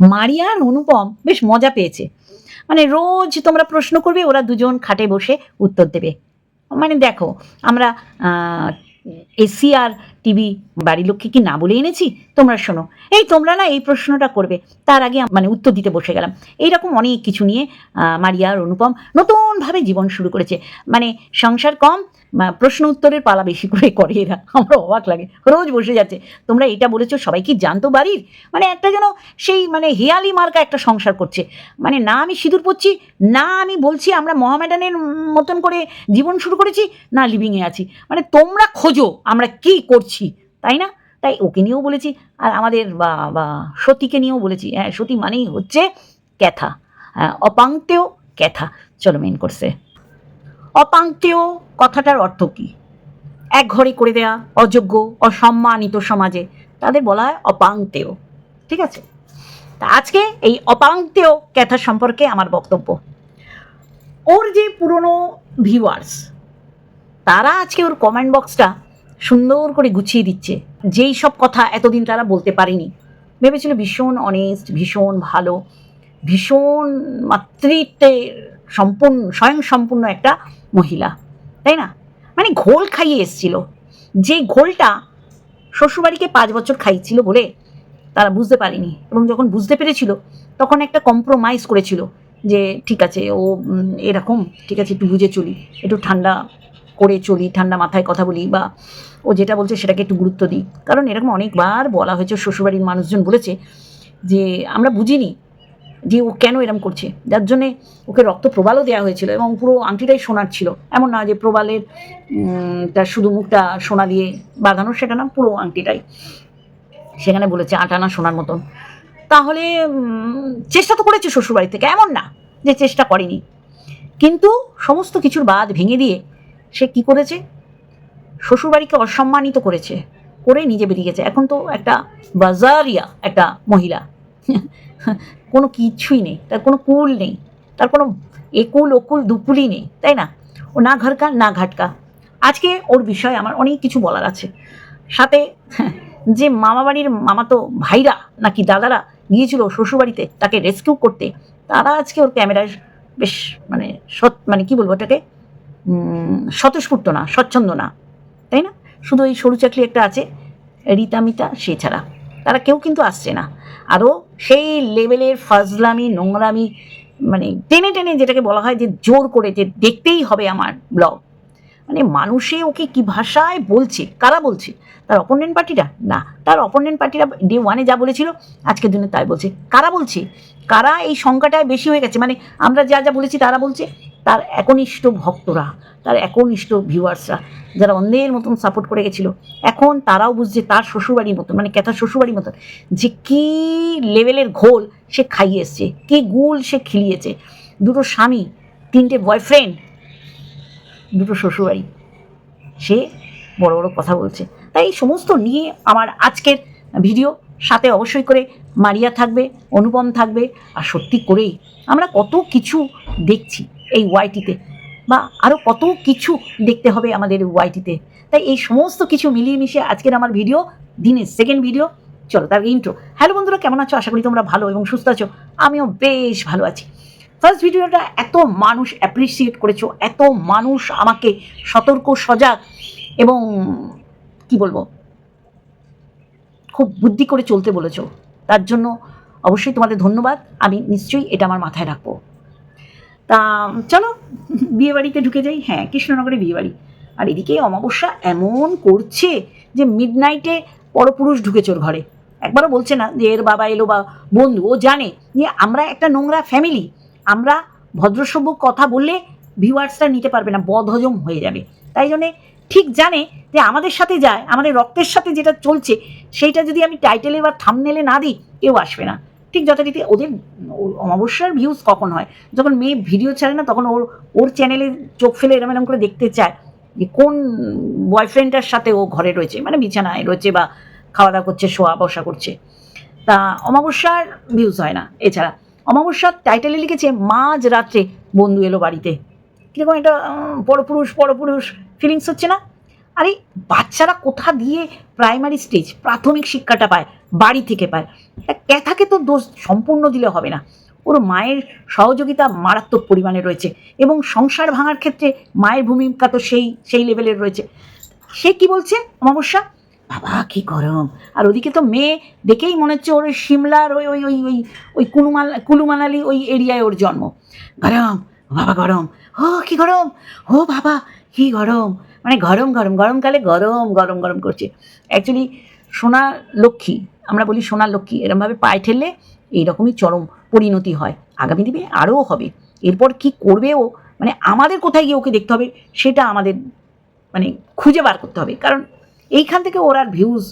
মারিয়া আর অনুপম বেশ মজা পেয়েছে। মানে রোজ তোমরা প্রশ্ন করবে, ওরা দুজন খাটে বসে উত্তর দেবে। মানে দেখো, আমরা এসি আর টিভি, বাড়ির লোককে কি না বলে এনেছি? তোমরা শোনো। এই তোমরা না এই প্রশ্নটা করবে। তার আগে মানে উত্তর দিতে বসে গেলাম। এইরকম অনেক কিছু নিয়ে মারিয়া আর অনুপম নতুনভাবে জীবন শুরু করেছে। মানে সংসার কম প্রশ্ন উত্তরের পালা বেশি করে করে এরা। আমার অবাক লাগে। রোজ বসে যাচ্ছে। তোমরা এটা বলেছ, সবাই কি জানতো বাড়ির? মানে একটা যেন সেই মানে হেয়ালি মার্কা একটা সংসার করছে। মানে না আমি সিঁদুর পরছি, না আমি বলছি আমরা মহামেডানের মতন করে জীবন শুরু করেছি, না লিভিংয়ে আছি। মানে তোমরা খোঁজো, আমরা কি করছি। তাই না? তাই ওকে নিয়েও বলেছি আর আমাদের সতীকে নিয়েও বলেছি। হ্যাঁ সতী মানেই হচ্ছে ক্যাথা। হ্যাঁ, অপাংতেও ক্যাথা। চলো মেন করছে অপাংতেও কথাটার অর্থ কী? এক ঘরে করে দেয়া অযোগ্য অসম্মানিত সমাজে। তাদের বলা হয় অপাংতেয়। ঠিক আছে? তা আজকে এই অপাংতেয় ক্যাথা সম্পর্কে আমার বক্তব্য। ওর যে পুরনো ভিউয়ার্স তারা আজকে ওর কমেন্ট বক্সটা সুন্দর করে গুছিয়ে দিচ্ছে। যেই সব কথা এতদিন তারা বলতে পারেনি। ভেবেছিল ভীষণ অনেস্ট ভীষণ ভালো, ভীষণ মাতৃত্বে সম্পূর্ণ স্বয়ং সম্পূর্ণ একটা মহিলা। তাই না? মানে ঘোল খাইয়ে এসছিল। যে ঘোলটা শ্বশুরবাড়িকে পাঁচ বছর খাইছিল বলে তারা বুঝতে পারেনি এবং যখন বুঝতে পেরেছিল, তখন একটা কম্প্রোমাইজ করেছিল যে, ঠিক আছে, ও এরকম, ঠিক আছে, একটু বুঝে চলি, একটু ঠান্ডা করে চলি, ঠান্ডা মাথায় কথা বলি বা ও যেটা বলছে সেটাকে একটু গুরুত্ব দিই। কারণ এরকম অনেকবার বলা হয়েছে, শ্বশুরবাড়ির মানুষজন বলেছে যে আমরা বুঝিনি যে ও কেন এরম করছে। যার জন্যে ওকে রক্ত প্রবালও দেওয়া হয়েছিল এবং পুরো আংটিটাই সোনার ছিল। এমন না যে প্রবালের তার শুধু মুখটা সোনা দিয়ে বাঁধানো, সেটা না, পুরো আংটিটাই। সেখানে বলেছে আটানা সোনার মতন। তাহলে চেষ্টা তো করেছে শ্বশুরবাড়ি থেকে, এমন না যে চেষ্টা করেনি। কিন্তু সমস্ত কিছুর বাদ ভেঙে দিয়ে সে কি করেছে? শ্বশুরবাড়িকে অসম্মানিত করেছে করে নিজে বেরিয়ে গেছে। এখন তো একটা বাজারিয়া একটা মহিলা। কোনো কিছুই নেই তার কোনো কুল নেই তার কোনো একুল ওকুল দুকুলই নেই তাই না? ও না ঘরকা না ঘাটকা। আজকে ওর বিষয়ে আমার অনেক কিছু বলার আছে। সাথে যে মামা বাড়ির মামাতো ভাইরা নাকি দাদারা গিয়েছিল শ্বশুরবাড়িতে তাকে রেস্কিউ করতে তারা আজকে ওর ক্যামেরায় বেশ মানে সৎ মানে কি বলব উম, স্বতঃস্ফূর্ত না, স্বচ্ছন্দ না, তাই না? শুধু এই সরু চাকরি একটা আছে, রীতা মিতা, সে ছাড়া। তারা কেউ কিন্তু আসছে না। আরও সেই লেভেলের ফাজলামি, নোংরামি মানে টেনে টেনে যেটাকে বলা হয় যে জোর করে যে দেখতেই হবে আমার ব্লগ। মানে মানুষে ওকে কি ভাষায় বলছে, কারা বলছে? তার অপোনেন্ট পার্টিরা? না, তার অপোনেন্ট পার্টিরা ডে ওয়ানে যা বলেছিল, আজকের দিনে তাই বলছে। কারা বলছে? কারা এই সংখ্যাটায় বেশি হয়ে গেছে? মানে আমরা যা যা বলেছি তারা বলছে? তার একনিষ্ঠ ভক্তরা, তার একনিষ্ঠ ভিউয়ার্সরা যারা অন্যের মতন সাপোর্ট করে গেছিল, এখন তারাও বুঝছে তার শ্বশুরবাড়ির মতন মানে ক্যাথার শ্বশুরবাড়ির মতন, যে কী লেভেলের ঘোল সে খাইয়ে এসছে, কী গুল সে খিলিয়েছে। দুটো স্বামী, তিনটে বয়ফ্রেন্ড দুটো শ্বশুরবাড়ি। সে বড় বড় কথা বলছে। তাই এই সমস্ত নিয়ে আমার আজকের ভিডিও সাথে অবশ্যই করে মারিয়া থাকবে, অনুপম থাকবে, আর সত্যি করেই আমরা কত কিছু দেখছি। এই ওয়াইটিতে বা আরও কত কিছু দেখতে হবে আমাদের ওয়াইটিতে তাই এই সমস্ত কিছু মিলিয়ে মিশিয়ে আজকের আমার ভিডিও দিনের সেকেন্ড ভিডিও চলো তার ইন্ট্রো হ্যালো বন্ধুরা, কেমন আছো? আশা করি তোমরা ভালো এবং সুস্থ আছো। আমিও বেশ ভালো আছি। ফার্স্ট ভিডিওটা এত মানুষ অ্যাপ্রিসিয়েট করেছ, এত মানুষ আমাকে সতর্ক, সজাগ এবং কি বলব? খুব বুদ্ধি করে চলতে বলেছ। তার জন্য অবশ্যই তোমাদের ধন্যবাদ। আমি নিশ্চয়ই এটা আমার মাথায় রাখব। তা, চলো, বিয়েবাড়িতে ঢুকে যাই। হ্যাঁ কৃষ্ণনগরে বিয়েবাড়ি। আর এদিকে অমাবস্যা এমন করছে যে মিড নাইটে পরপুরুষ ঢুকেছে ওর ঘরে। একবারও বলছে না যে এর বাবা এলো বা বন্ধু, ও জানে যে আমরা একটা নোংরা ফ্যামিলি আমরা ভদ্রসভ্য কথা বললে ভিউয়ার্সটা নিতে পারবে না, বদহজম হয়ে যাবে। তাই জন্যে ঠিক জানে যে আমাদের সাথে যায়, আমাদের রক্তের সাথে যেটা চলছে, সেইটা যদি আমি টাইটেলে বা থামনেলে না দিই, কেউ আসবে না। ঠিক যথারীতি ওদের অমাবস্যার ভিউজ কখন হয়? যখন মেয়ে ভিডিও ছাড়ে না, তখন ওর ওর চ্যানেলে চোখ ফেলে এরম এরম করে দেখতে চায় যে কোন বয়ফ্রেন্ডটার সাথে ও ঘরে রয়েছে মানে বিছানায় রয়েছে বা খাওয়া দাওয়া করছে, শোয়া বসা করছে। তা অমাবস্যার ভিউজ হয় না। এছাড়া অমাবস্যার টাইটেলে লিখেছে, মাঝ রাত্রে বন্ধু এলো বাড়িতে। কীরকম একটা পরপুরুষ পরপুরুষ ফিলিংস হচ্ছে না? আরে, বাচ্চারা কোথা দিয়ে প্রাইমারি স্টেজ প্রাথমিক শিক্ষাটা পায়? বাড়ি থেকে পায়। ক্যাথাকে তো দোষ সম্পূর্ণ দিলে হবে না। ওর মায়ের সহযোগিতা মারাত্মক পরিমাণে রয়েছে এবং সংসার ভাঙার ক্ষেত্রে মায়ের ভূমিকা তো সেই সেই লেভেলের রয়েছে। সে কি বলছে অমাবস্যা? বাবা, কি গরম। আর ওদিকে তো মেয়ে দেখেই মনে হচ্ছে ওর ওই সিমলার ওই ওই ওই ওই ওই কুলুমাল কুলুমানালি ওই এরিয়ায় ওর জন্ম। গরম, বাবা গরম। ও, কি গরম। ও, বাবা, কি গরম। মানে গরম গরম, গরমকালে গরম গরম গরম করছে। অ্যাকচুয়ালি সোনা লক্ষ্মী আমরা বলি সোনার লক্ষ্মী, এরমভাবে পায়ে ঠেললে এইরকমই চরম পরিণতি হয়। আগামী দিনে আরও হবে। এরপর কি করবে ও? মানে আমাদের কোথায় গিয়ে ওকে দেখতে হবে সেটা আমাদের মানে খুঁজে বার করতে হবে। কারণ এইখান থেকে ওর আর ভিউজ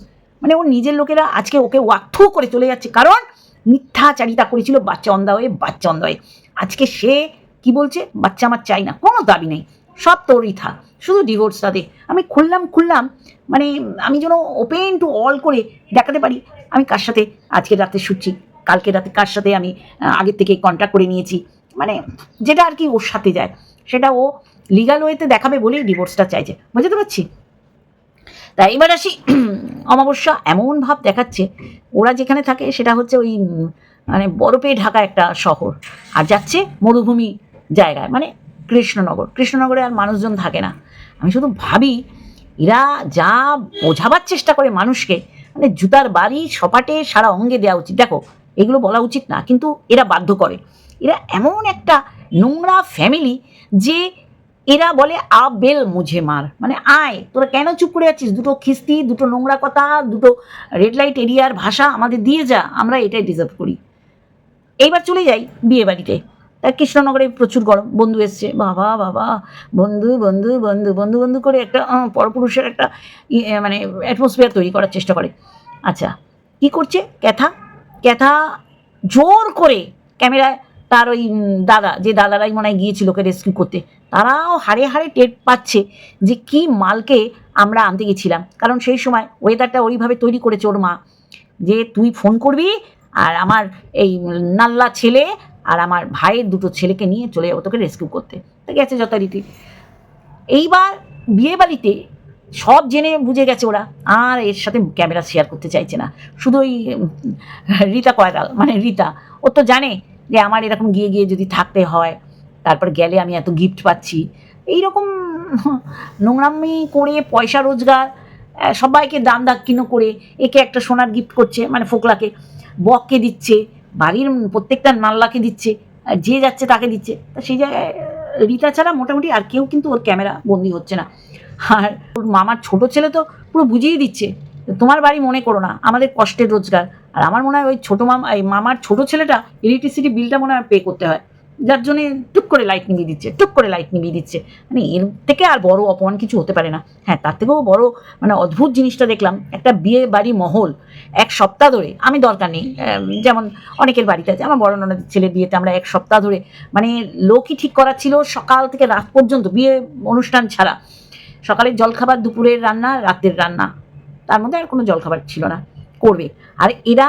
মানে ওর নিজের লোকেরা আজকে ওকে ওয়াক্থু করে চলে যাচ্ছে। কারণ মিথ্যাচারিতা করেছিল বাচ্চা অন্ধা হয়ে বাচ্চা অন্ধা হয়ে আজকে সে কি বলছে? বাচ্চা আমার চাই না, কোনো দাবি নেই। সব তোরই থাক। শুধু ডিভোর্সটা দে। আমি খুললাম খুললাম মানে আমি যেন ওপেন টু অল করে দেখাতে পারি। আমি কার সাথে আজকে রাতে শুচ্ছি? কালকে রাতে কার সাথে আমি আগের থেকে কন্ট্যাক্ট করে নিয়েছি? মানে যেটা আর কি ওর সাথে যায়। সেটা ও লিগাল ওয়েতে দেখাবে বলেই ডিভোর্সটা চাইছে। বুঝতে পারছি? তাই এবার আসি। অমাবস্যা এমন ভাব দেখাচ্ছে। ওরা যেখানে থাকে সেটা হচ্ছে ওই মানে বরফে ঢাকা একটা শহর। আর যাচ্ছে মরুভূমি জায়গায় মানে কৃষ্ণনগর। কৃষ্ণনগরে আর মানুষজন থাকে না। আমি শুধু ভাবি, এরা যা বোঝাবার চেষ্টা করে মানুষকে মানে জুতার বাড়ি সপাটে সারা অঙ্গে দেওয়া উচিত। দেখো, এগুলো বলা উচিত না, কিন্তু এরা বাধ্য করে। এরা এমন একটা নোংরা ফ্যামিলি যে এরা বলে, আ, বেল মুঝে মার। মানে আয়, তোরা কেন চুপ করে আছিস? দুটো খিস্তি, দুটো নোংরা কথা, দুটো রেড লাইট এরিয়ার ভাষা আমাদের দিয়ে যা, আমরা এটাই ডিজার্ভ করি। এইবার চলে যাই বিয়ে বাড়িতে কৃষ্ণনগরে প্রচুর গরম। বন্ধু এসছে, বাবা বাবা, বন্ধু বন্ধু বন্ধু বন্ধু বন্ধু করে একটা পরপুরুষের একটা মানে অ্যাটমসফিয়ার তৈরি করার চেষ্টা করে। আচ্ছা কি করছে? ক্যাথা? ক্যাথা জোর করে ক্যামেরায় তার ওই দাদা, যে দাদারাই মনে হয় গিয়েছিল ওকে রেস্কিউ করতে, তারাও হাড়ে হাড়ে টের পাচ্ছে যে কি মালকে আমরা আনতে গেছিলাম। কারণ সেই সময় ওয়েদারটা ওইভাবে তৈরি করেছে ওর মা যে তুই ফোন করবি আর আমার এই নাল্লা ছেলে আর আমার ভাইয়ের দুটো ছেলেকে নিয়ে চলে যাব তোকে রেস্কিউ করতে। তা গেছে যথারীতি। এইবার বিয়ে বাড়িতে সব জেনে বুঝে গেছে ওরা, আর এর সাথে ক্যামেরা শেয়ার করতে চাইছে না। শুধু ওই রীতা কয়রাল মানে রীতা। ও তো জানে যে আমার এরকম গিয়ে গিয়ে যদি থাকতে হয়, তারপর গেলে আমি এত গিফট পাচ্ছি। এইরকম নোংরামি করে, পয়সা রোজগার সবাইকে দাম দাক্ষিণ্য করে, একে একটা সোনার গিফট করছে মানে ফোকলাকে, বককে দিচ্ছে। বাড়ির প্রত্যেকটা নাল্লাকে দিচ্ছে, আর যে যাচ্ছে তাকে দিচ্ছে। তা সেই জায়গায় রীতা ছাড়া মোটামুটি আর কেউ কিন্তু ওর ক্যামেরা বন্দি হচ্ছে না। আর ওর মামার ছোট ছেলে তো পুরো বুঝিয়ে দিচ্ছে, তোমার বাড়ি মনে করো না, আমাদের কষ্টের রোজগার। আর আমার মনে হয় ওই ছোটো মামা, এই মামার ছোট ছেলেটা ইলেকট্রিসিটি বিলটা মনে হয় পে করতে হয়। যার জন্যে টুক করে লাইট নিভিয়ে দিচ্ছে, টুক করে লাইট নিভিয়ে দিচ্ছে। মানে এর থেকে আর বড় অপমান কিছু হতে পারে না। হ্যাঁ তার থেকেও বড় মানে অদ্ভুত জিনিসটা দেখলাম, একটা বিয়ে বাড়ি মহল। এক সপ্তাহ ধরে, আমি দরকার নেই যেমন অনেকের বাড়িতে আছে, আমার বড় ননদের ছেলের বিয়েতে আমরা এক সপ্তাহ ধরে মানে লোকই ঠিক করা ছিল সকাল থেকে রাত পর্যন্ত, বিয়ে অনুষ্ঠান ছাড়া। সকালের জলখাবার, দুপুরের রান্না, রাতের রান্না। তার মধ্যে আর কোনো জলখাবার ছিল না, করবে। আর এরা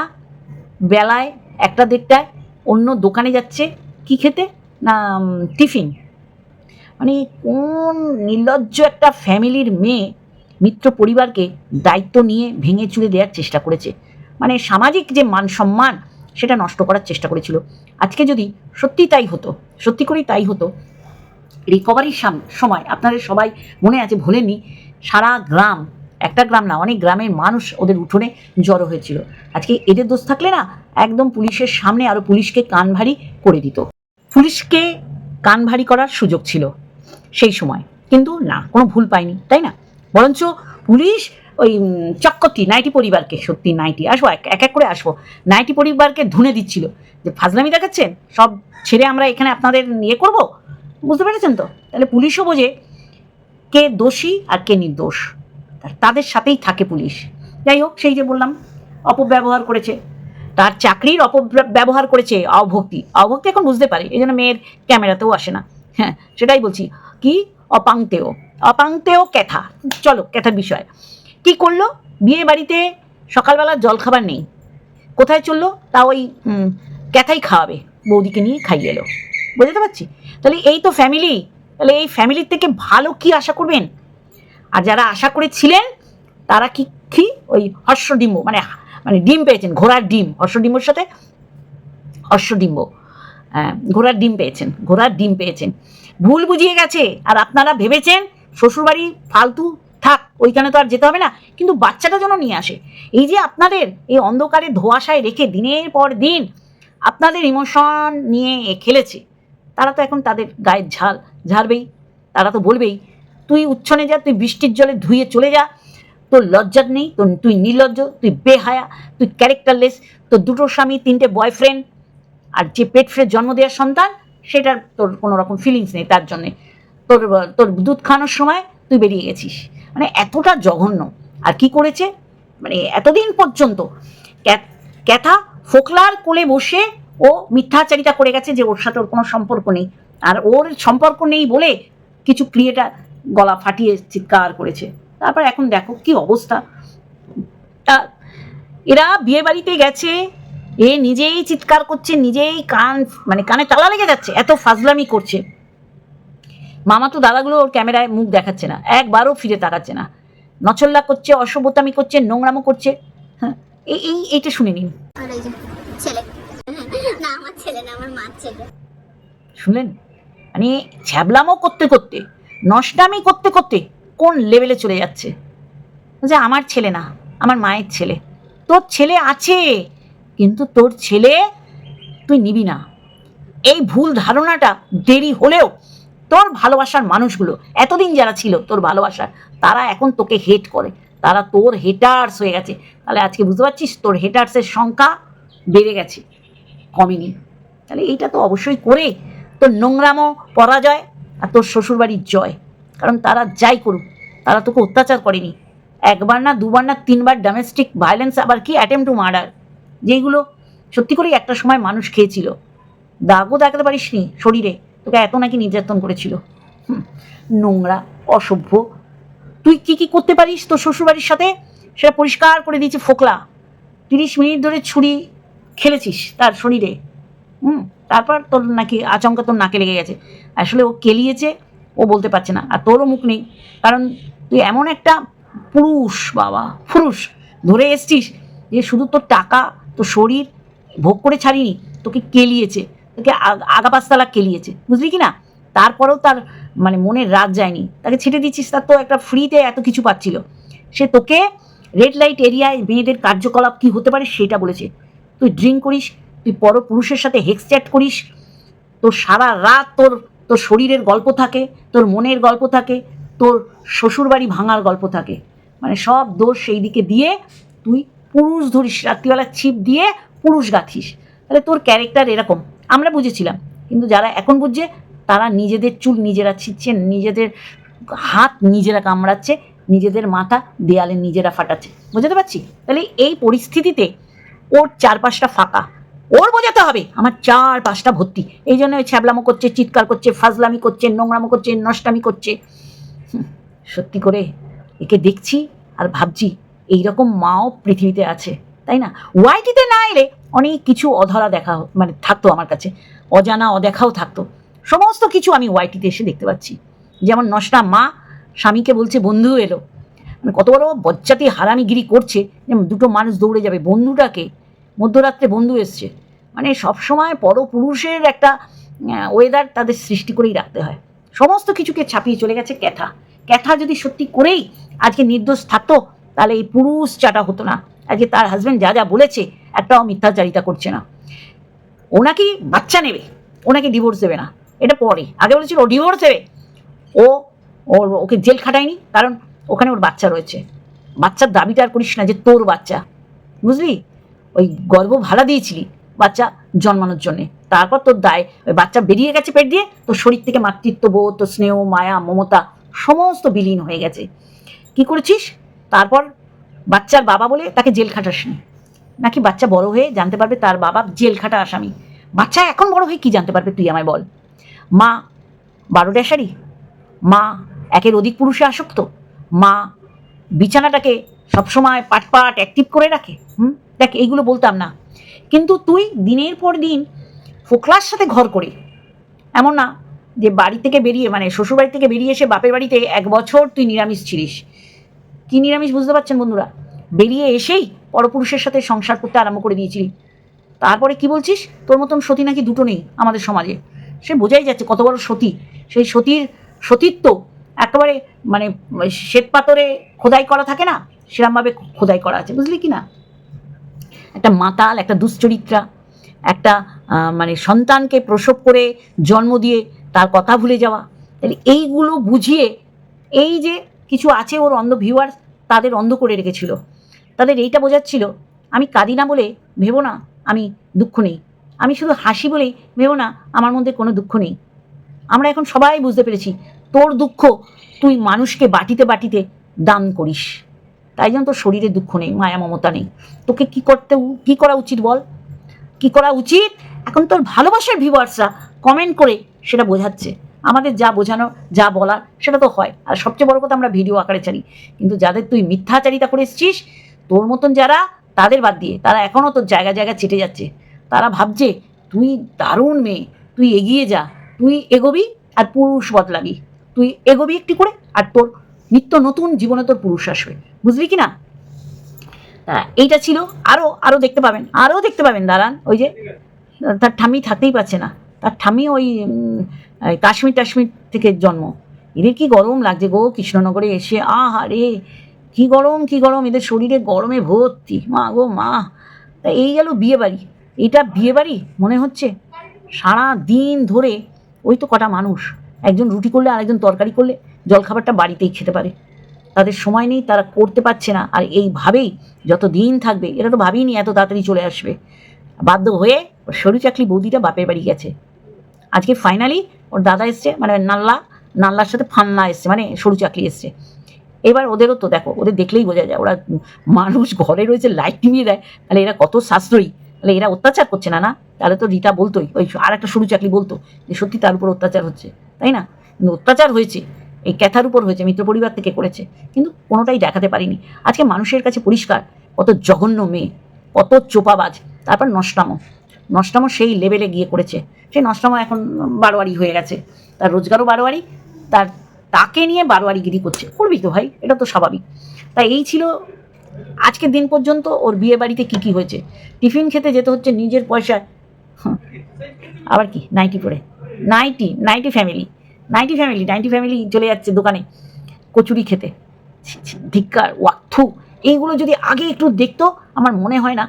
বেলায় একটা দেড়টায় অন্য দোকানে যাচ্ছে কি খেতে? না টিফিন। মানে কোন নির্লজ্জ একটা ফ্যামিলির মেয়ে মিত্র পরিবারকে দায়িত্ব নিয়ে ভেঙে চুরে দেওয়ার চেষ্টা করেছে। মানে সামাজিক যে মান সম্মান, সেটা নষ্ট করার চেষ্টা করেছিল। আজকে যদি সত্যি তাই হতো, সত্যি করেই তাই হতো রিকভারির সাম- সময় আপনাদের সবাই মনে আছে, ভোলেননি, সারা গ্রাম, একটা গ্রাম না, অনেক গ্রামের মানুষ ওদের উঠোনে জড়ো হয়েছিল। আজকে এদের দোষ থাকলে না, একদম পুলিশের সামনে আরও পুলিশকে কান ভারী করে দিত। পুলিশকে কান ভারী করার সুযোগ ছিল সেই সময়। কিন্তু না, কোনো ভুল পায়নি তাই না? বরঞ্চ পুলিশ ওই চক্কতি নাইটি পরিবারকে, সত্যি নাইটি, আসব, এক এক করে আসব, নাইটি পরিবারকে ধুনে দিচ্ছিল। যে ফাজলামি দেখাচ্ছেন সব ছেড়ে আমরা এখানে আপনাদের ইয়ে করব? বুঝতে পেরেছেন তো? তাহলে পুলিশও বোঝে কে দোষী আর কে নির্দোষ। তাদের সাথেই থাকে পুলিশ। যাই হোক, সেই যে বললাম, অপব্যবহার করেছে। তার চাকরির অপব্যবহার করেছে অভক্তি। অভক্তি এখন বুঝতে পারে, এই জন্য মেয়ের ক্যামেরাতেও আসে না। হ্যাঁ সেটাই বলছি। কি? অপাংতেও অপাংতেও ক্যাথা। চলো, ক্যাথার বিষয়। কি করল? বিয়ে বাড়িতে সকালবেলা জলখাবার নেই। কোথায় চলল? তা ওই ক্যাথাই খাওয়াবে, বৌদিকে নিয়ে খাইয়ে এলো। বুঝতে পারছি? তাহলে এই তো ফ্যামিলি তাহলে এই ফ্যামিলির থেকে ভালো কি আশা করবেন? আর যারা আশা করেছিলেন, তারা কি কি? ওই হর্ষডিম্ব মানে মানে ডিম পেয়েছেন ঘোড়ার ডিম হর্ষডিম্বর সাথে? হর্ষডিম্ব হ্যাঁ, ঘোড়ার ডিম পেয়েছেন ঘোড়ার ডিম পেয়েছেন। ভুল বুঝিয়ে গেছে আর আপনারা ভেবেছেন শ্বশুরবাড়ি ফালতু থাক ওইখানে তো আর যেতে হবে না কিন্তু বাচ্চাটা যেন নিয়ে আসে। এই যে আপনাদের এই অন্ধকারে ধোয়াশায় রেখে দিনের পর দিন আপনাদের ইমোশন নিয়ে খেলেছে তারা তো এখন তাদের গায়ের ঝাল ঝাড়বেই তারা তো বলবেই তুই উচ্ছনে যা তুই বৃষ্টির জলে ধুয়ে চলে যা তোর লজ্জা নেই, তোর, তুই নির্লজ্জ, তুই বেহায়া, তুই ক্যারেক্টারলেস তোর দুটো স্বামী, তিনটে বয়ফ্রেন্ড আর যে পেট ফ্রের জন্ম দেওয়ার সন্তান, সেটার তোর কোনো রকম ফিলিংস নেই তার জন্যে। তোর তোর দুধ খাওয়ানোর সময় তুই বেরিয়ে গেছিস। মানে এতটা জঘন্য। আর কি করেছে? মানে এতদিন পর্যন্ত ক্যাথা ফোকলার কোলে বসে ও মিথ্যাচারিতা করে গেছে যে ওর সাথে ওর কোনো সম্পর্ক নেই। আর ওর সম্পর্ক নেই বলে কিছু ক্রিয়েটার গলা ফাটিয়ে চিৎকার করেছে। তারপর এখন দেখো কি অবস্থা। তা এরা বিয়ে বাড়িতে গেছে এ নিজেই চিৎকার করছে নিজেই কান মানে কানে তালা লেগে যাচ্ছে এত ফাজলামি করছে। মামা তো দাদাগুলো ওর ক্যামেরায় মুখ দেখাচ্ছে না একবারও ফিরে তাকাচ্ছে না। নচল্লা করছে অসভ্যতামি করছে নোংরামো করছে। হ্যাঁ এই এই এইটা শুনে নিন। শুনলেন? মানে ছ্যাবলামো করতে করতে নষ্টামি করতে করতে কোন লেভেলে চলে যাচ্ছে? যে আমার ছেলে না, আমার মায়ের ছেলে। তোর ছেলে আছে, কিন্তু তোর ছেলে তুই নিবি না। এই ভুল ধারণাটা দেরি হলেও তোর ভালোবাসার মানুষগুলো, এতদিন যারা ছিল তোর ভালোবাসার, তারা এখন তোকে হেট করে। তারা তোর হেটার্স হয়ে গেছে। তাহলে আজকে বুঝতে পারছিস, তোর হেটার্সের সংখ্যা বেড়ে গেছে, কমেনি। তাহলে এইটা তো অবশ্যই করে তোর নোংরামো, পরাজয় আর তোর শ্বশুরবাড়ির জয়। কারণ তারা যাই করুক, তারা তোকে অত্যাচার করেনি। একবার না, দুবার না, তিনবার ডোমেস্টিক ভায়োলেন্স আবার কি অ্যাটেম্প টু মার্ডার যেইগুলো সত্যি করেই একটা সময় মানুষ খেয়েছিল। দাগও দেখাতে পারিস নি শরীরে, তোকে এত নাকি নির্যাতন করেছিল। নোংরা, অসভ্য। তুই কি কি করতে পারিস তোর শ্বশুরবাড়ির সাথে? সেটা পরিষ্কার করে দিয়েছে ফোকলা। তিরিশ মিনিট ধরে ছুরি খেলেছিস তার শরীরে। হুম, তারপর তোর নাকি আচমকা তোর নাকে লেগে গেছে। আসলে ও কেলিয়েছে ও বলতে পারছে না, আর তোরও মুখ নেই। কারণ তুই এমন একটা পুরুষ, বাবা, পুরুষ, ধরে এসছিস যে শুধু তোর টাকা, তোর শরীর ভোগ করে ছাড়িনি, তোকে কেলিয়েছে, তোকে আগা পাঁচতলা কেলিয়েছে, বুঝলি কি না? তারপরেও তার মানে মনের রাত যায়নি, তাকে ছেটে দিচ্ছিস, তার তো একটা ফ্রিতে এত কিছু পাচ্ছিল। সে তোকে রেড লাইট এরিয়ায় মেয়েদের কার্যকলাপ কি হতে পারে সেটা বলেছে। তুই ড্রিঙ্ক করিস, তুই পর পুরুষের সাথে হেক্স চ্যাট করিস, তোর সারা রাত তোর তোর শরীরের গল্প থাকে, তোর মনের গল্প থাকে, তোর শ্বশুরবাড়ি ভাঙার গল্প থাকে। মানে সব দোষ সেই দিকে দিয়ে তুই পুরুষ ধরিস, রাত্রিবেলা ছিপ দিয়ে পুরুষ গাঁথিস। তাহলে তোর ক্যারেক্টার এরকম। আমরা বুঝেছিলাম। কিন্তু যারা এখন বুঝছে, তারা নিজেদের চুল নিজেরা ছিঁড়ছে, নিজেদের হাত নিজেরা কামড়াচ্ছে, নিজেদের মাথা দেয়ালে নিজেরা ফাটাচ্ছে। বুঝতে পারছি তাহলে এই পরিস্থিতিতে ওর চারপাশটা ফাঁকা। ওর বোঝাতে হবে। আমার চার পাঁচটা ভর্তি। এই জন্য ছ্যাবলামো করছে, চিৎকার করছে, ফাজলামি করছে, নোংরামো করছে, নষ্টামি করছে। সত্যি করে একে দেখছি আর ভাবছি এইরকম মাও পৃথিবীতে আছে, তাই না? ওয়াইটিতে না এলে অনেক কিছু অধরা দেখা মানে থাকতো আমার কাছে। অজানা, অদেখাও থাকতো। সমস্ত কিছু আমি ওয়াইটিতে এসে দেখতে পাচ্ছি। যেমন নষ্টা মা, স্বামীকে বলছে, বন্ধু এলো। মানে কত বড় বজ্জাতি হারামিগিরি করছে। যেমন দুটো মানুষ দৌড়ে যাবে, বন্ধুটাকে মধ্যরাত্রে বন্ধু এসছে। মানে সবসময় পরপুরুষের একটা ওয়েদার তাদের সৃষ্টি করেই রাখতে হয়। সমস্ত কিছুকে ছাপিয়ে চলে গেছে ক্যাথা। ক্যাথা যদি সত্যি করেই আজকে নির্দোষ থাকতো, তাহলে এই পুরুষ চাটা হতো না, আজকে তার হাজব্যান্ড যা যা বলেছে, একটাও মিথ্যাচারিতা করছে না। ও নাকি বাচ্চা নেবে, ওনাকে ডিভোর্স দেবে না। এটা পরে। আগে বলেছিল ও ডিভোর্স দেবে। ও, ওর, ওকে জেল খাটায়নি, কারণ ওখানে ওর বাচ্চা রয়েছে। বাচ্চার দাবিটা আর করিস না যে তোর বাচ্চা। বুঝলি? ওই গর্ব ভাড়া দিয়েছিলি বাচ্চা জন্মানোর জন্যে। তারপর তোর দায়, ওই বাচ্চা বেরিয়ে গেছে পেট দিয়ে, তোর শরীর থেকে মাতৃত্ববোধ তোর স্নেহ, মায়া, মমতা সমস্ত বিলীন হয়ে গেছে। কি করেছিস? তারপর বাচ্চার বাবা বলে তাকে জেল খাটাসনি। নাকি বাচ্চা বড় হয়ে জানতে পারবে তার বাবা জেল খাটা আসামি। বাচ্চা এখন বড় হয়ে কি জানতে পারবে তুই আমায় বল। মা বারো ড্যাশারি মা একের অধিক পুরুষে আসক্ত? মা বিছানাটাকে সবসময় পাট পাট অ্যাক্টিভ করে রাখে, হুম? দেখ, এইগুলো বলতাম না। কিন্তু তুই দিনের পর দিন ফোকলার সাথে ঘর করে। এমন না যে বাড়ি থেকে বেরিয়ে মানে শ্বশুর বাড়ি থেকে বেরিয়ে এসে বাপের বাড়িতে এক বছর তুই নিরামিষ ছিলিস। কি নিরামিষ বুঝতে পারছেন বন্ধুরা? বেরিয়ে এসেই পরপুরুষের সাথে সংসার করতে আরম্ভ করে দিয়েছিলি। তারপরে কি বলছিস? তোর মতন সতী নাকি দুটো নেই আমাদের সমাজে? সে বোঝাই যাচ্ছে কত বড় সতী। সেই সতীর সতীত্ব একেবারে মানে শ্বেত পাথরে খোদাই করা থাকে না? সেরমভাবে খোদাই করা আছে, বুঝলি কি না একটা মাতাল, একটা দুশ্চরিত্রা, একটা মানে সন্তানকে প্রসব করে জন্ম দিয়ে তার কথা ভুলে যাওয়া। তাহলে এইগুলো বুঝিয়ে এই যে কিছু আছে ওর অন্ধ ভিউয়ার্স তাদের অন্ধ করে রেখেছিল। তাদের এইটা বোঝাচ্ছিল, আমি কাঁদি না বলে ভেবো না আমি দুঃখ নেই। আমি শুধু হাসি বলেই ভেবো না আমার মধ্যে কোনো দুঃখ নেই। আমরা এখন সবাই বুঝতে পেরেছি, তোর দুঃখ তুই মানুষকে বাটিতে বাটিতে দান করিস। তাই জন্য তোর শরীরে দুঃখ নেই, মায়া, মমতা নেই। তোকে কি করতে কি করা উচিত বল? কি করা উচিত? এখন তোর ভালোবাসার ভিউয়ার্সরা কমেন্ট করে সেটা বোঝাচ্ছে। আমাদের যা বোঝানো, যা বলার, সেটা তো হয়। আর সবচেয়ে বড় কথা আমরা ভিডিও আকারে ছাড়ি। কিন্তু যাদের তুই মিথ্যাচারিতা করে এসছিস, তোর মতন যারা, তাদের বাদ দিয়ে, তারা এখনও তোর জায়গা জায়গা চেটে যাচ্ছে। তারা ভাবছে, তুই দারুণ মেয়ে, তুই এগিয়ে যা, তুই এগোবি আর পুরুষ বদলাবি। তুই এগোবি একটি করে আর তোর নিত্য নতুন জীবনে তোর পুরুষ আসবে। বুঝলি কি না? এইটা ছিল। আরও আরও দেখতে পাবেন। আরও দেখতে পাবেন, দাঁড়ান। ওই যে, তার ঠামি থাকতেই পারছে না। তার ঠামি ওই কাশ্মীর টাশ্মীর থেকে জন্ম। এদের কি গরম লাগছে গো? কৃষ্ণনগরে এসে, আহা রে, কি গরম কি গরম। এদের শরীরে গরমে ভর্তি। মা গো, মা। তা এই গেল বিয়ে বাড়ি এটা বিয়ে বাড়ি মনে হচ্ছে? সারা দিন ধরে ওই তো কটা মানুষ। একজন রুটি করলে আরেকজন তরকারি করলে। জলখাবারটা বাড়িতেই খেতে পারে। তাদের সময় নেই, তারা করতে পারছে না। আর এইভাবেই যত দিন থাকবে, এরা তো ভাবিনি এত তাড়াতাড়ি চলে আসবে। বাধ্য হয়ে ওর সরু চাকলি বৌদিটা বাপের বাড়ি গেছে। আজকে ফাইনালি ওর দাদা এসছে মানে নাল্লা, নাল্লার সাথে ফান্না এসছে মানে সরু চাকলি এসছে। এবার ওদেরও তো দেখো, ওদের দেখলেই বোঝা যায়, ওরা মানুষ ঘরে রয়েছে লাইট নিভিয়ে দেয়। তাহলে এরা কত সাশ্রয়ী। তাহলে এরা অত্যাচার করছে না না? তাহলে তো রীতা বলতোই, ওই আর একটা সরু চাকলি বলতো যে সত্যি তার উপর অত্যাচার হচ্ছে, তাই না? অত্যাচার হয়েছে। এই ক্যাথার উপর হয়েছে, মিত্র পরিবার থেকে করেছে। কিন্তু কোনোটাই দেখাতে পারিনি। আজকে মানুষের কাছে পরিষ্কার, কত জঘন্য মেয়ে, কত চোপাবাজ, তারপর নষ্টামো। নষ্টামো সেই লেভেলে গিয়ে করেছে। সেই নষ্টামো এখন বারোয়ারি হয়ে গেছে। তার রোজগারও বারোয়ারি, তার তাকে নিয়ে বারোয়ারিগিরি করছে। করবি তো ভাই, এটা তো স্বাভাবিক। তাই এই ছিল আজকের দিন পর্যন্ত ওর বিয়ে বাড়িতে কী কী হয়েছে। টিফিন খেতে যেতে হচ্ছে নিজের পয়সায়। আবার কি? নাইটি পরে। Nightie nightie family nightie family nightie family চলে যাচ্ছে দোকানে কচুরি খেতে। ধিক্কার ওয়াথু এইগুলো যদি আগে একটু দেখতো, আমার মনে হয় না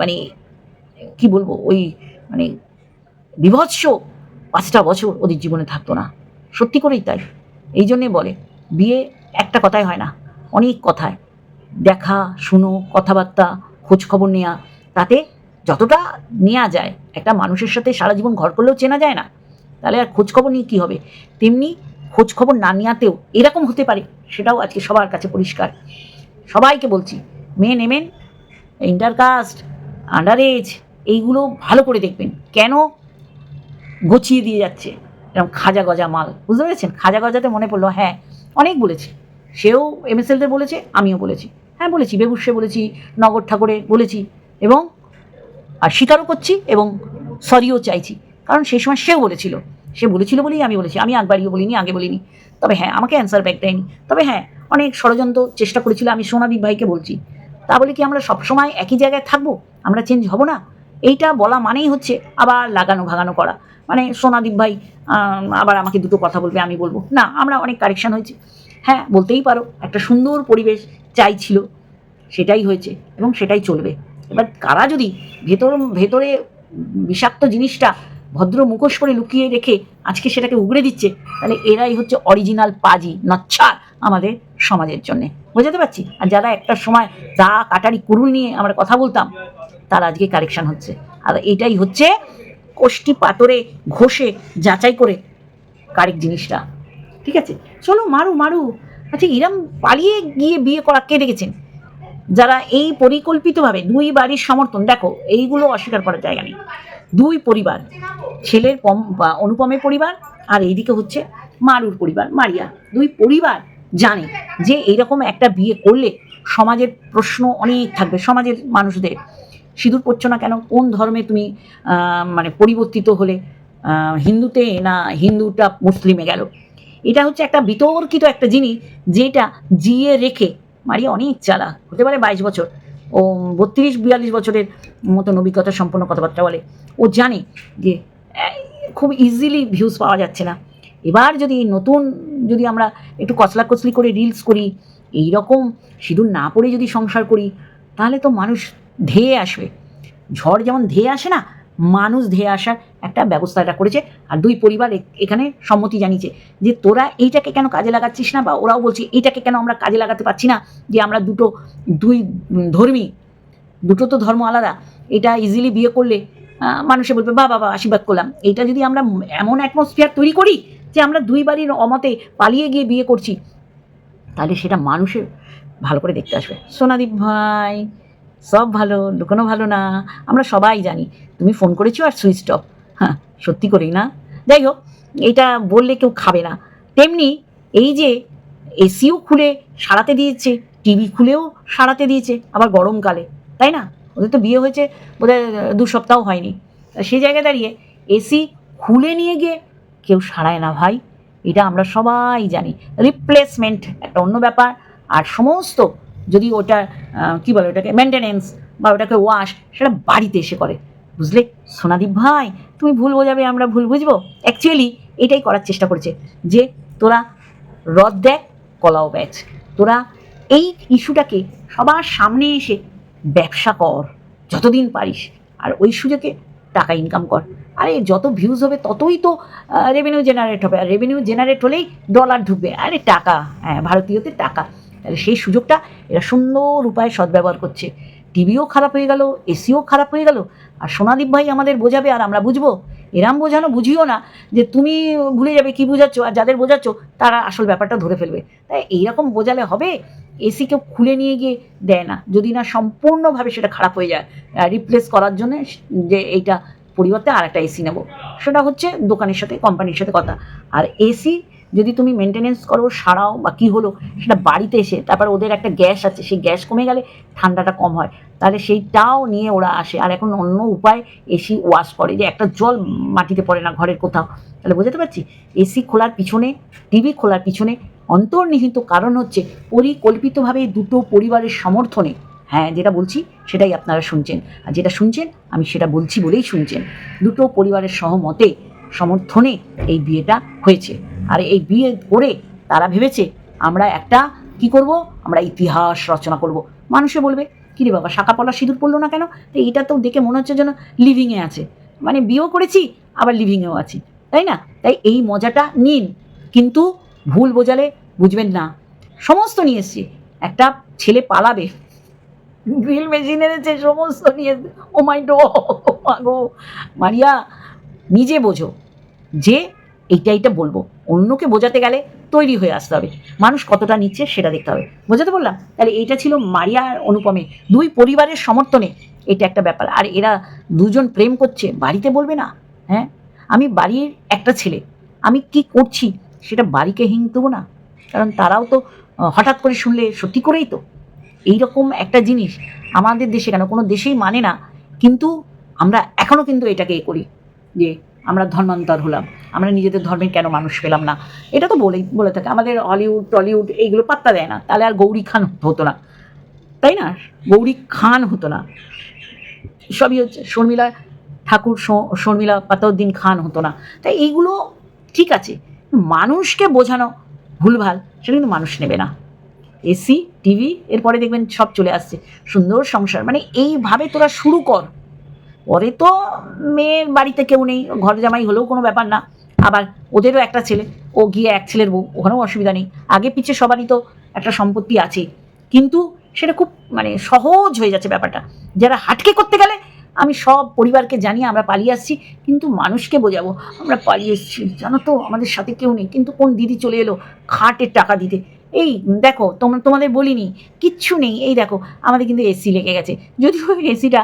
মানে কি বলব, ওই মানে বিভৎস পাঁচটা বছর ওদের জীবনে থাকতো না। সত্যি করেই তাই। এই জন্যে বলে, বিয়ে একটা কথাই হয় না, অনেক কথায়। দেখা, শুনো, কথাবার্তা খোঁজ খবর নেওয়া তাতে যতটা নেওয়া যায়, একটা মানুষের সাথে সারা জীবন ঘর করলেও চেনা যায় না। তাহলে আর খোঁজখবর নিয়ে কী হবে? তেমনি খোঁজখবর না নেওয়াতেও এরকম হতে পারে, সেটাও আজকে সবার কাছে পরিষ্কার। সবাইকে বলছি, মেন এমেন ইন্টারকাস্ট আন্ডার এজ এইগুলো ভালো করে দেখবেন। কেন গছিয়ে দিয়ে যাচ্ছে? এরকম খাজা গজা মাল। বুঝতে পেরেছেন? খাজা গজাতে মনে পড়ল হ্যাঁ অনেক বলেছে। সেও এমএসএলদের বলেছে, আমিও বলেছি। হ্যাঁ বলেছি বেগুসে বলেছি, নগর ঠাকুরে বলেছি, এবং, আর স্বীকারও করছি এবং সরিও চাইছি। কারণ সেই সময় সেও বলেছিল, সে বলেছিল বলেই আমি বলেছি, আমি আগবাড়িও বলিনি, আগে বলিনি। তবে হ্যাঁ আমাকে অ্যান্সার ব্যাক দেয়নি। তবে হ্যাঁ অনেক ষড়যন্ত্র চেষ্টা করেছিল, আমি সোনাদীপ ভাইকে বলছি। তা বলে কি আমরা সবসময় একই জায়গায় থাকব? আমরা চেঞ্জ হব না? এইটা বলা মানেই হচ্ছে আবার লাগানো ভাগানো করা। মানে সোনাদীপ ভাই আবার আমাকে দুটো কথা বলবে, আমি বলব। না, আমরা অনেক কারেকশন হয়েছে। হ্যাঁ বলতেই পারো, একটা সুন্দর পরিবেশ চাইছিল সেটাই হয়েছে এবং সেটাই চলবে। এবার কারা যদি ভেতর, ভেতরে বিষাক্ত জিনিসটা ভদ্র মুখোশ করে লুকিয়ে রেখে আজকে সেটাকে উগড়ে দিচ্ছে, তাহলে এরাই হচ্ছে অরিজিনাল পাজি, নচ্ছার আমাদের সমাজের জন্য। বোঝাতে পারছি? আর যারা একটা সময় দা, কাটারি, কুরুল নিয়ে আমরা কথা বলতাম, তার আজকে কারেকশন হচ্ছে। আর এটাই হচ্ছে কোষ্টি পাতরে ঘষে যাচাই করে কারেক জিনিসটা। ঠিক আছে? চলো, মারু মারু। আচ্ছা এরম পালিয়ে গিয়ে বিয়ে করা কে দেখেছেন? যারা এই পরিকল্পিতভাবে দুই বাড়ির সমর্থন, দেখো, এইগুলো অস্বীকার করার জায়গা নেই। দুই পরিবার, ছেলের পম অনুপমের পরিবার আর এইদিকে হচ্ছে মারুর পরিবার, মারিয়া। দুই পরিবার জানে যে এইরকম একটা বিয়ে করলে সমাজের প্রশ্ন অনেক থাকবে, সমাজের মানুষদের। সিঁদুর পড়ছো না কেন? কোন ধর্মে তুমি মানে পরিবর্তিত হলে? হিন্দুতে না হিন্দুটা মুসলিমে গেল? এটা হচ্ছে একটা বিতর্কিত একটা জিনিস যেটা জিয়ে রেখে, মারিয়া অনেক চালা হতে পারে বাইশ বছর ও বত্রিশ, বিয়াল্লিশ বছরের মতন অভিজ্ঞতা সম্পন্ন কথাবার্তা বলে। ও জানে যে খুব ইজিলি ভিউজ পাওয়া যাচ্ছে না। এবার যদি নতুন যদি আমরা একটু কচলা কচলি করে রিলস করি এই রকম সিঁদুর না পরে যদি সংসার করি, তাহলে তো মানুষ ধেয়ে আসবে। ঝড় যেমন ধেয়ে আসে না মানুষ ধেয়ে আসার একটা ব্যবস্থা এটা করেছে। আর দুই পরিবার এখানে সম্মতি জানিয়েছে যে তোরা এইটাকে কেন কাজে লাগাচ্ছিস না? বা ওরাও বলছে এইটাকে কেন আমরা কাজে লাগাতে পারছি না? যে আমরা দুটো, দুই ধর্মী, দুটো তো ধর্ম আলাদা। এটা ইজিলি বিয়ে করলে মানুষে বলবে বা বাবা আশীর্বাদ করলাম। এটা যদি আমরা এমন অ্যাটমসফিয়ার তৈরি করি যে আমরা দুই বাড়ির অমতে পালিয়ে গিয়ে বিয়ে করছি, তাহলে সেটা মানুষের ভালো করে দেখতে আসবে। সোনাদীপ ভাই সব ভালো লুকানো ভালো না, আমরা সবাই জানি। তুমি ফোন করেছ আর সুইচ অফ হ্যাঁ সত্যি করেই না। যাই হোক, এটা বললে কেউ খাবে না। তেমনি এই যে এসিও খুলে সারাতে দিয়েছে টিভি খুলেও সারাতে দিয়েছে, আবার গরমকালে, তাই না? ওদের তো বিয়ে হয়েছে বোধহয়, দু সপ্তাহ হয়নি। সেই জায়গায় দাঁড়িয়ে এসি খুলে নিয়ে গিয়ে কেউ সারায় না ভাই। এটা আমরা সবাই জানি। রিপ্লেসমেন্ট একটা অন্য ব্যাপার। আর সমস্ত যদি ওটা কি বলে ওটাকে মেনটেনেন্স বা ওটাকে ওয়াশ সেটা বাড়িতে এসে করে। বুঝলে? সোনাদীপ ভাই, তুমি ভুল বোঝাবে, আমরা ভুল বুঝব। অ্যাকচুয়ালি এটাই করার চেষ্টা করেছে যে তোরা রদ দেখ, কলাও ব্যাচ। তোরা এই ইস্যুটাকে সবার সামনে এসে ব্যবসা কর, যতদিন পারিস। আর ওই সুযোগে টাকা ইনকাম কর। আরে, যত ভিউজ হবে, ততই তো রেভিনিউ জেনারেট হবে। আর রেভিনিউ জেনারেট হলেই ডলার ঢুকবে। আরে, টাকা। হ্যাঁ ভারতীয়দের টাকা। তাহলে সেই সুযোগটা এরা সুন্দর উপায়ে সদ্ব্যবহার করছে। টিভিও খারাপ হয়ে গেল, এসিও খারাপ হয়ে গেল, আর সোনাদীপ ভাই আমাদের বোঝাবে আর আমরা বুঝব। এরাম বোঝানো বুঝিও না যে তুমি ভুলে যাবে কি বোঝাচ্ছ আর যাদের বোঝাচ্ছ তারা আসল ব্যাপারটা ধরে ফেলবে। তাই এইরকম বোঝালে হবে, এসি কেউ খুলে নিয়ে গিয়ে দেয় না। যদি না সম্পূর্ণভাবে সেটা খারাপ হয়ে যায় রিপ্লেস করার জন্য যে এইটা পরিবর্তে আর একটা এসি নেব। সেটা হচ্ছে দোকানের সাথে কোম্পানির সাথে কথা। আর এসি যদি তুমি মেনটেনেন্স করো, সারাও বা কী হলো, সেটা বাড়িতে এসে, তারপর ওদের একটা গ্যাস আছে, সেই গ্যাস কমে গেলে ঠান্ডাটা কম হয়। তাহলে সেইটাও নিয়ে ওরা আসে। আর এখন অন্য উপায় এসি ওয়াশ করে। যে একটা জল মাটিতে পড়ে না ঘরের কোথাও। তাহলে বোঝাতে পারছি? এসি খোলার পিছনে টিভি খোলার পিছনে অন্তর্নিহিত কারণ হচ্ছে পরিকল্পিতভাবে দুটো পরিবারের সমর্থনে হ্যাঁ যেটা বলছি, সেটাই আপনারা শুনছেন। আর যেটা শুনছেন, আমি সেটা বলছি বলেই শুনছেন। দুটো পরিবারের সহমতে, সমর্থনে এই বিয়েটা হয়েছে। আর এই বিয়ে করে তারা ভেবেছে, আমরা একটা কি করব? আমরা ইতিহাস রচনা করব। মানুষে বলবে কী রে বাবা, শাখা পলা সিঁদুর পড়ল না কেন? তো এটা তো দেখে মনে হচ্ছে যেন লিভিংয়ে আছে। মানে বিয়েও করেছি, আবার লিভিংয়েও আছি, তাই না? তাই এই মজাটা নিন। কিন্তু ভুল বোঝালে বুঝবেন না। সমস্ত নিয়ে এসছি। একটা ছেলে পালাবে। ড্রিল মেশিন এনেছে, সমস্ত নিয়ে ও মাই ডো মারিয়া, নিজে বোঝো। যে এইটা এইটা বলব। অন্যকে বোঝাতে গেলে তৈরি হয়ে আসতে হবে। মানুষ কতটা নিচ্ছে সেটা দেখতে হবে। বোঝাতে বললাম, তাহলে এইটা ছিল মারিয়া আর অনুপমে। দুই পরিবারের সমর্থনে এটা একটা ব্যাপার। আর এরা দুজন প্রেম করছে, বাড়িতে বলবে না? হ্যাঁ? আমি বাড়ির একটা ছেলে। আমি কি করছি সেটা বাড়িকে হিং দেবো না। কারণ তারাও তো হঠাৎ করে শুনলে সত্যি করেই তো। এইরকম একটা জিনিস আমাদের দেশে কেন? কোনো দেশেই মানে না। কিন্তু আমরা এখনও কিন্তু এটাকে এ করি যে আমরা ধর্মান্তর হলাম। আমরা নিজেদের ধর্মের কেন মানুষ পেলাম না? এটা তো বলেই, বলে থাকে। আমাদের হলিউড টলিউড এইগুলো পাত্তা দেয় না। তাহলে আর গৌরী খান হতো না। তাই না? গৌরী খান হতো না। সবই হচ্ছে শর্মিলা ঠাকুর শর্মিলা পাতাউদ্দিন খান হতো না। তাই এইগুলো ঠিক আছে। মানুষকে বোঝানো ভুলভাল, সেটা কিন্তু মানুষ নেবে না। এসি, টিভি, এরপরে দেখবেন সব চলে আসছে। সুন্দর সংসার। মানে এইভাবে তোরা শুরু কর। পরে তো মেয়ের বাড়িতে কেউ নেই, ঘর জামাই হলেও কোনো ব্যাপার না। আবার ওদেরও একটা ছেলে, ও গিয়ে এক ছেলের বউ, ওখানেও অসুবিধা নেই। আগে পিছে সবারই তো একটা সম্পত্তি আছে। কিন্তু সেটা খুব মানে সহজ হয়ে যাচ্ছে ব্যাপারটা। যারা হাটকে করতে গেলে আমি সব পরিবারকে জানিয়ে আমরা পালিয়ে আসছি, কিন্তু মানুষকে বোঝাবো। আমরা পালিয়ে এসেছি, জানো তো, আমাদের সাথে কেউ নেই। কিন্তু কোন দিদি চলে এলো খাটের টাকা দিতে? এই দেখো তোমরা তোমাদের বলিনি, কিচ্ছু নেই। এই দেখো, আমাদের কিন্তু এসি লেগে গেছে। যদিও এসিটা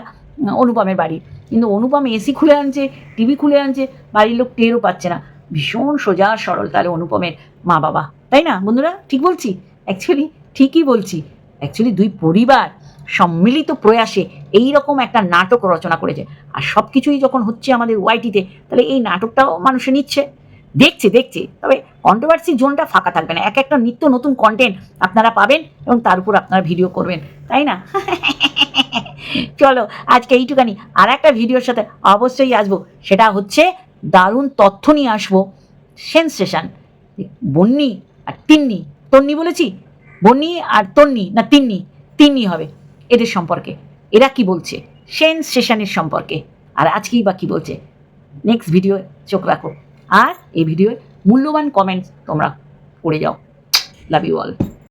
অনুপমের বাড়ি। কিন্তু অনুপম এসি খুলে আনছে টিভি খুলে আনছে, বাড়ির লোক টেরও পাচ্ছে না। ভীষণ সোজা সরল তাহলে অনুপমের মা বাবা তাই না, বন্ধুরা? ঠিক বলছি? অ্যাকচুয়ালি ঠিকই বলছি। অ্যাকচুয়ালি দুই পরিবার সম্মিলিত প্রয়াসে এই রকম একটা নাটক রচনা করেছে। আর সব কিছুই যখন হচ্ছে আমাদের ওয়াইটিতে তাহলে এই নাটকটাও মানুষে নিচ্ছে। দেখছে দেখছে। তবে কন্ট্রোভার্সি জোনটা ফাঁকা থাকবে না। এক একটা নিত্য নতুন কন্টেন্ট আপনারা পাবেন এবং তার উপর আপনারা ভিডিও করবেন। তাই না? চলো, আজকে এইটুকানি। আর একটা ভিডিওর সাথে অবশ্যই আসব। সেটা হচ্ছে দারুণ তথ্য নিয়ে আসব। সেন্সেশন বন্নি আর তিন্নি। তন্নি বলেছি? বন্নি আর তন্নি? না, তিন্নি। তিন্নি হবে এদের সম্পর্কে। এরা কি বলছে? সেন্সেশনের সম্পর্কে। আর আজকেই বা কি বলছে? নেক্সট ভিডিও চোখ রাখো। আর এই ভিডিওর মূল্যবান কমেন্টস তোমরা করে যাও। Love you all